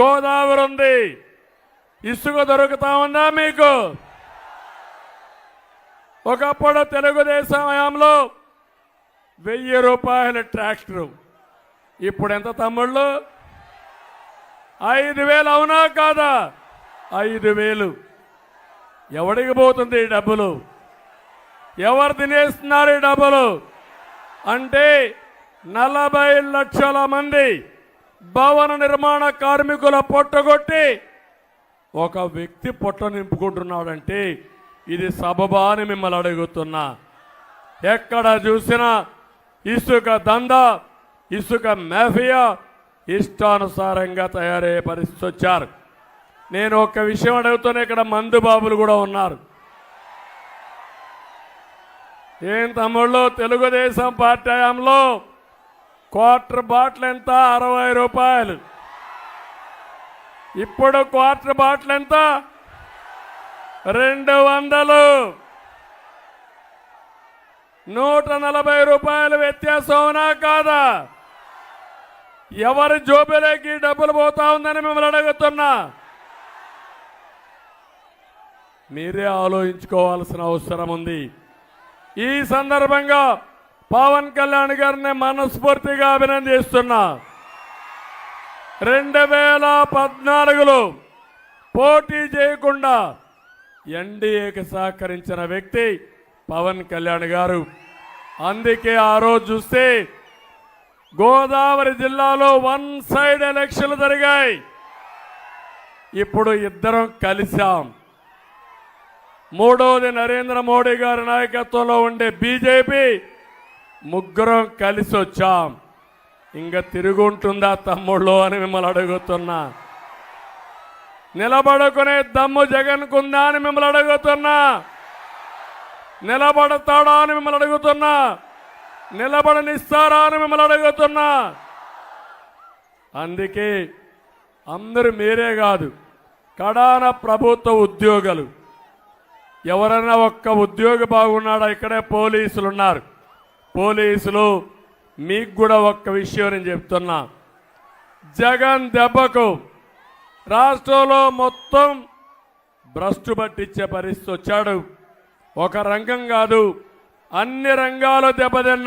గోదావరి ఉంది. ఇసుక దొరుకుతా ఉందా మీకు. ఒకప్పుడు తెలుగుదేశం హయాంలో వెయ్యి రూపాయల ట్రాక్టరు. ఇప్పుడు ఎంత తమ్ముళ్ళు? ఐదు వేలు అవునా కాదా? ఐదు వేలు. ఎవడికి పోతుంది ఈ డబ్బులు? ఎవరు తినేస్తున్నారు ఈ డబ్బులు? అంటే నలభై లక్షల మంది భవన నిర్మాణ కార్మికుల పొట్టగొట్టి ఒక వ్యక్తి పొట్ట నింపుకుంటున్నాడంటే ఇది సబబా అని మిమ్మల్ని అడుగుతున్నా. ఎక్కడ చూసినా ఇసుక దంద ఇసుక మాఫియా ఇష్టానుసారంగా తయారయ్యే పరిస్థితి వచ్చారు నేను ఒక విషయం అడుగుతున్నా ఇక్కడ మందు బాబులు కూడా ఉన్నారు. ఏం తమ్ముళ్ళు తెలుగుదేశం పార్టీ హయాంలో క్వార్టర్ బాటిల్ ఎంత? అరవై రూపాయలు. ఇప్పుడు క్వార్టర్ బాటిల్ ఎంత? రెండు వందలు. నూట నలభై రూపాయలు వ్యత్యాసం కాదా? ఎవరి జోబులోకి డబ్బులు పోతా ఉందని మిమ్మల్ని అడుగుతున్నా. మీరే ఆలోచించుకోవాల్సిన అవసరం ఉంది. ఈ సందర్భంగా పవన్ కళ్యాణ్ గారిని మనస్ఫూర్తిగా అభినందిస్తున్నా. రెండు వేల పద్నాలుగులో పోటీ చేయకుండా ఎన్డీఏకి సహకరించిన వ్యక్తి పవన్ కళ్యాణ్ గారు. అందుకే ఆ రోజు చూస్తే గోదావరి జిల్లాలో వన్ సైడ్ ఎలక్షన్లు జరిగాయి. ఇప్పుడు ఇద్దరం కలిశాం. మూడవది నరేంద్ర మోడీ గారి నాయకత్వంలో ఉండే బీజేపీ ముగ్గురం కలిసి వచ్చాం. ఇంకా తిరుగుంటుందా తమ్ముళ్ళు అని మిమ్మల్ని అడుగుతున్నా. నిలబడుకునే దమ్ము జగన్కుందా అని మిమ్మల్ని అడుగుతున్నా. నిలబడతాడా అని మిమ్మల్ని అడుగుతున్నా. నిలబడనిస్తారా అని మిమ్మల్ని అడుగుతున్నా. అందుకే అందరూ మీరే కాదు కడాన ప్రభుత్వ ఉద్యోగులు. ఎవరైనా ఒక్క ఉద్యోగి బాగున్నాడా? ఇక్కడే పోలీసులు ఉన్నారు పోలీసులు మీకు కూడా ఒక్క విషయం నేను చెప్తున్నా. జగన్ దెబ్బకు రాష్ట్రంలో మొత్తం భ్రష్టు పట్టించే పరిస్థితి వచ్చాడు. ఒక రంగం కాదు అన్ని రంగాలు దెబ్బతిన్నా